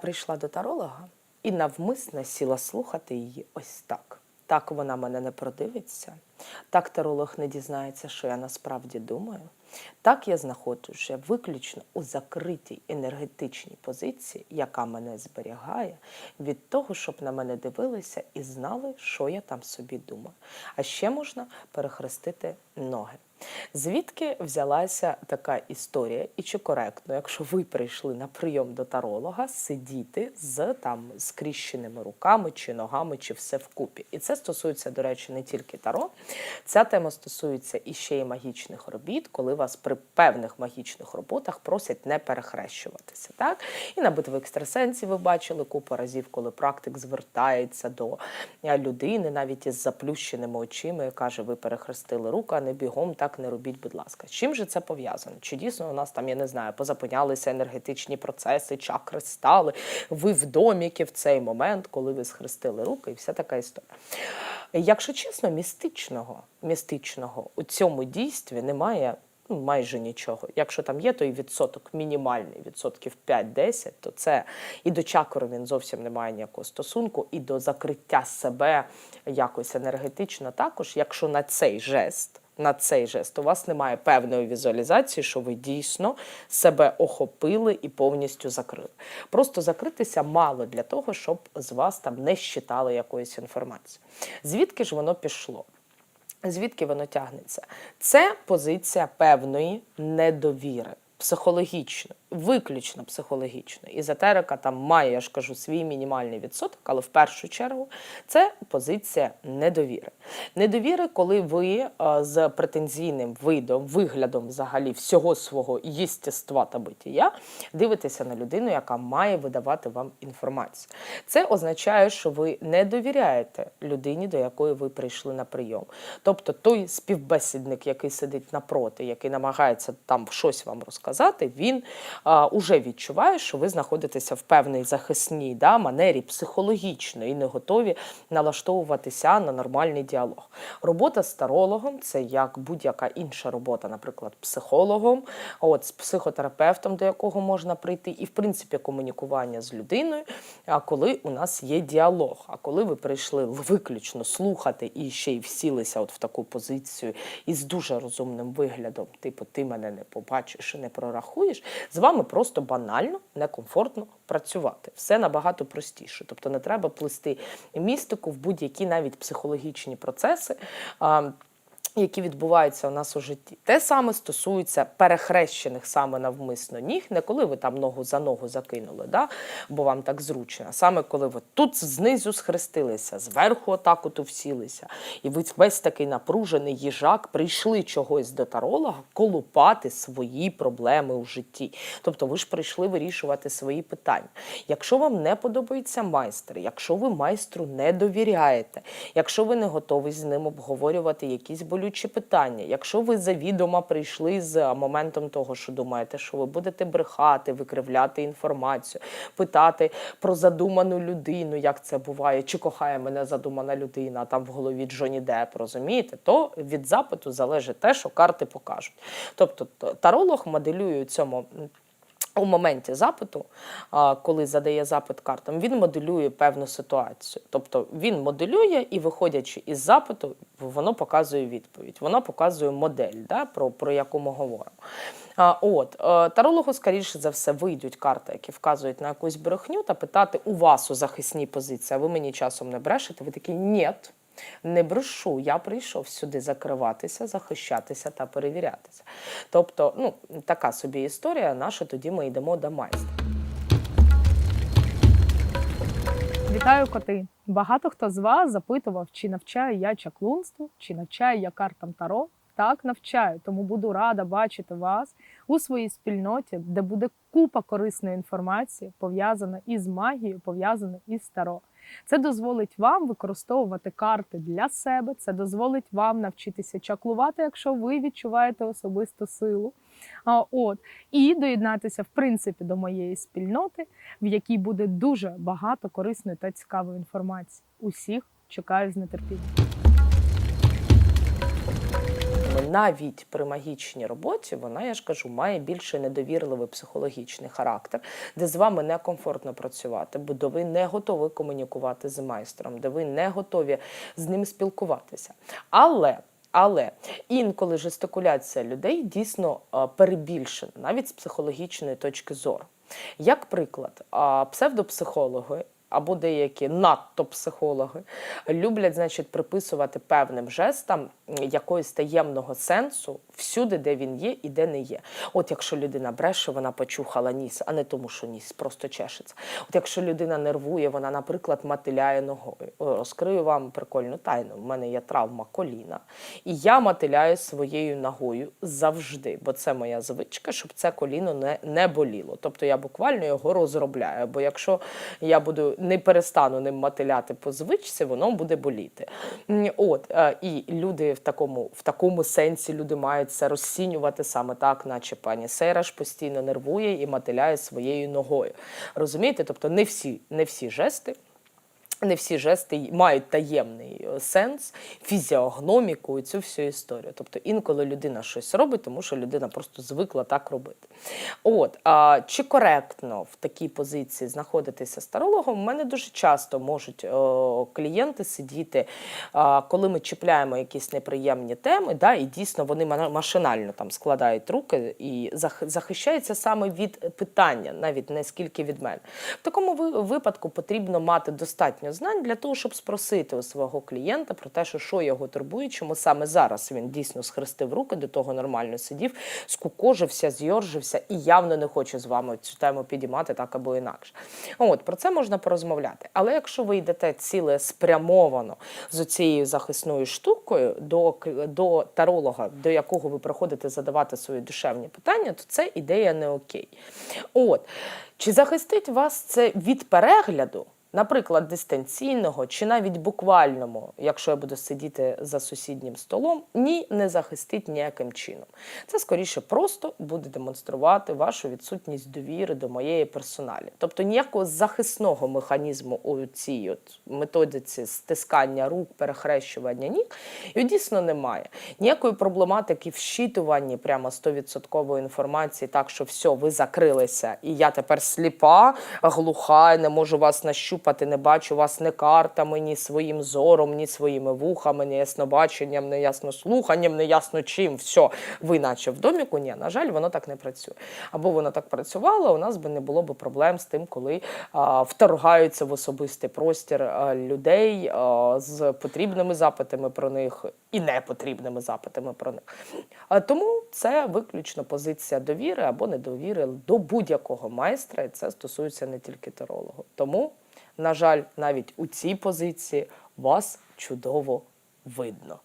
прийшла до таролога і навмисно сіла слухати її ось так. Так вона мене не продивиться, так таролог не дізнається, що я насправді думаю. Так я знаходжуся виключно у закритій енергетичній позиції, яка мене зберігає від того, щоб на мене дивилися і знали, що я там собі думаю. А ще можна перехрестити ноги. Звідки взялася така історія, і чи коректно, якщо ви прийшли на прийом до таролога, сидіти з там скріщеними руками чи ногами, чи все вкупі? І це стосується, до речі, не тільки таро. Ця тема стосується і ще й магічних робіт, коли вас при певних магічних роботах просять не перехрещуватися. Так? І на битві екстрасенсів ви бачили купу разів, коли практик звертається до е, людини, навіть із заплющеними очима, і каже: ви перехрестили руку, а не бігом, так не робіть, будь ласка. З чим же це пов'язано? Чи дійсно у нас там, я не знаю, позапинялися енергетичні процеси, чакри стали, ви в доміки в цей момент, коли ви схрестили руки, і вся така історія. Якщо чесно, містичного, містичного у цьому дійстві немає ну, майже нічого. Якщо там є той відсоток мінімальний, відсотків 5-10, то це і до чакру він зовсім не має ніякого стосунку, і до закриття себе якось енергетично також, якщо на цей жест. На цей жест у вас немає певної візуалізації, що ви дійсно себе охопили і повністю закрили. Просто закритися мало для того, щоб з вас там не щитали якоїсь інформації. Звідки ж воно пішло? Звідки воно тягнеться? Це позиція певної недовіри, психологічно, виключно психологічно. Ізотерика там має, я ж кажу, свій мінімальний відсоток, але в першу чергу це позиція недовіри. Недовіри, коли ви е, з претензійним видом, виглядом взагалі всього свого єстества та битія дивитеся на людину, яка має видавати вам інформацію. Це означає, що ви не довіряєте людині, до якої ви прийшли на прийом. Тобто той співбесідник, який сидить напроти, який намагається там щось вам розказати, він уже відчуває, що ви знаходитеся в певній захисній да, манері психологічно і не готові налаштовуватися на нормальний діалог. Робота з тарологом це як будь-яка інша робота, наприклад, психологом, от з психотерапевтом, до якого можна прийти, і в принципі комунікування з людиною, а коли у нас є діалог. А коли ви прийшли виключно слухати і ще й всілися от в таку позицію із дуже розумним виглядом, типу, ти мене не побачиш і не прорахуєш, з вами просто банально некомфортно працювати. Все набагато простіше. Тобто не треба плести містику в будь-які навіть психологічні процеси. Які відбуваються у нас у житті. Те саме стосується перехрещених саме навмисно ніг, не коли ви там ногу за ногу закинули, да? бо вам так зручно, а саме коли ви тут знизу схрестилися, зверху отак от всілися, і ви весь такий напружений їжак прийшли чогось до таролога колупати свої проблеми у житті. Тобто ви ж прийшли вирішувати свої питання. Якщо вам не подобається майстер, якщо ви майстру не довіряєте, якщо ви не готові з ним обговорювати якісь болючі питання, якщо ви завідомо прийшли з моментом того, що думаєте, що ви будете брехати, викривляти інформацію, питати про задуману людину, як це буває, чи кохає мене задумана людина, там в голові Джоні Деп, розумієте, то від запиту залежить те, що карти покажуть. Тобто таролог моделює у цьому. У моменті запиту, коли задає запит картам, він моделює певну ситуацію. Тобто він моделює і, виходячи із запиту, воно показує відповідь. Воно показує модель, да, про, про яку ми говоримо. А, от, е, тарологу, скоріше за все, вийдуть карти, які вказують на якусь брехню, та питати у вас у захисній позиції, а ви мені часом не брешете. Ви такі ні. Не брешу, я прийшов сюди закриватися, захищатися та перевірятися. Тобто, ну така собі історія. Наша тоді ми йдемо до майстра. Вітаю коти! Багато хто з вас запитував, чи навчаю я чаклунству, чи навчаю я картам Таро. Так, навчаю, тому буду рада бачити вас у своїй спільноті, де буде купа корисної інформації, пов'язана із магією, пов'язана із Таро. Це дозволить вам використовувати карти для себе. Це дозволить вам навчитися чаклувати, якщо ви відчуваєте особисту силу. А, от і доєднатися в принципі до моєї спільноти, в якій буде дуже багато корисної та цікавої інформації. Усіх чекаю з нетерпінням. Навіть при магічній роботі вона, я ж кажу, має більше недовірливий психологічний характер, де з вами некомфортно працювати, бо де ви не готові комунікувати з майстром, де ви не готові з ним спілкуватися. Але але інколи жестикуляція людей дійсно перебільшена, навіть з психологічної точки зору. Як приклад, псевдопсихологи або деякі надто психологи люблять, значить, приписувати певним жестам якогось таємного сенсу всюди, де він є і де не є. От якщо людина бреше, вона почухала ніс, а не тому, що ніс просто чешеться. От якщо людина нервує, вона, наприклад, мотиляє ногою. Розкрию вам прикольну тайну. У мене є травма коліна, і я мотиляю своєю ногою завжди, бо це моя звичка, щоб це коліно не, не боліло. Тобто я буквально його розробляю. Бо якщо я буду не перестану ним мотиляти по звичці, воно буде боліти. От е, і люди в такому, в такому сенсі люди мають це розцінювати саме так, наче пані Сераш постійно нервує і мотиляє своєю ногою. Розумієте? Тобто не всі, не всі жести. Не всі жести мають таємний е, сенс, фізіогноміку і цю всю історію. Тобто інколи людина щось робить, тому що людина просто звикла так робити. От а, чи коректно в такій позиції знаходитися старологом? У мене дуже часто можуть о, клієнти сидіти, а, коли ми чіпляємо якісь неприємні теми, да, і дійсно вони машинально там складають руки і захищаються саме від питання, навіть не скільки від мене. В такому випадку потрібно мати достатньо знань для того, щоб спросити у свого клієнта про те, що, що його турбує, чому саме зараз він дійсно схрестив руки, до того нормально сидів, скукожився, зйоржився і явно не хоче з вами цю тему підіймати так або інакше. От про це можна порозмовляти. Але якщо ви йдете ціле спрямовано з цією захисною штукою до, до таролога, до якого ви приходите задавати свої душевні питання, то це ідея не окей. От чи захистить вас це від перегляду? Наприклад, дистанційного чи навіть буквальному, якщо я буду сидіти за сусіднім столом, ні, не захистить ніяким чином. Це скоріше просто буде демонструвати вашу відсутність довіри до моєї персоналі. Тобто ніякого захисного механізму у цій от методиці стискання рук, перехрещування ніг його дійсно немає. Ніякої проблематики в щитуванні прямо 100% інформації, так що все, ви закрилися, і я тепер сліпа, глуха, не можу вас нащупати, не бачу вас ні картами, ні своїм зором, ні своїми вухами, ні яснобаченням, ні яснослуханням, ні ясно чим. Все, ви наче в доміку. Ні, на жаль, воно так не працює. Або воно так працювало, у нас би не було б проблем з тим, коли а, вторгаються в особистий простір а, людей а, з потрібними запитами про них і непотрібними запитами про них. А, тому це виключно позиція довіри або недовіри до будь-якого майстра, і це стосується не тільки тарологу. Тому, на жаль, навіть у цій позиції вас чудово видно.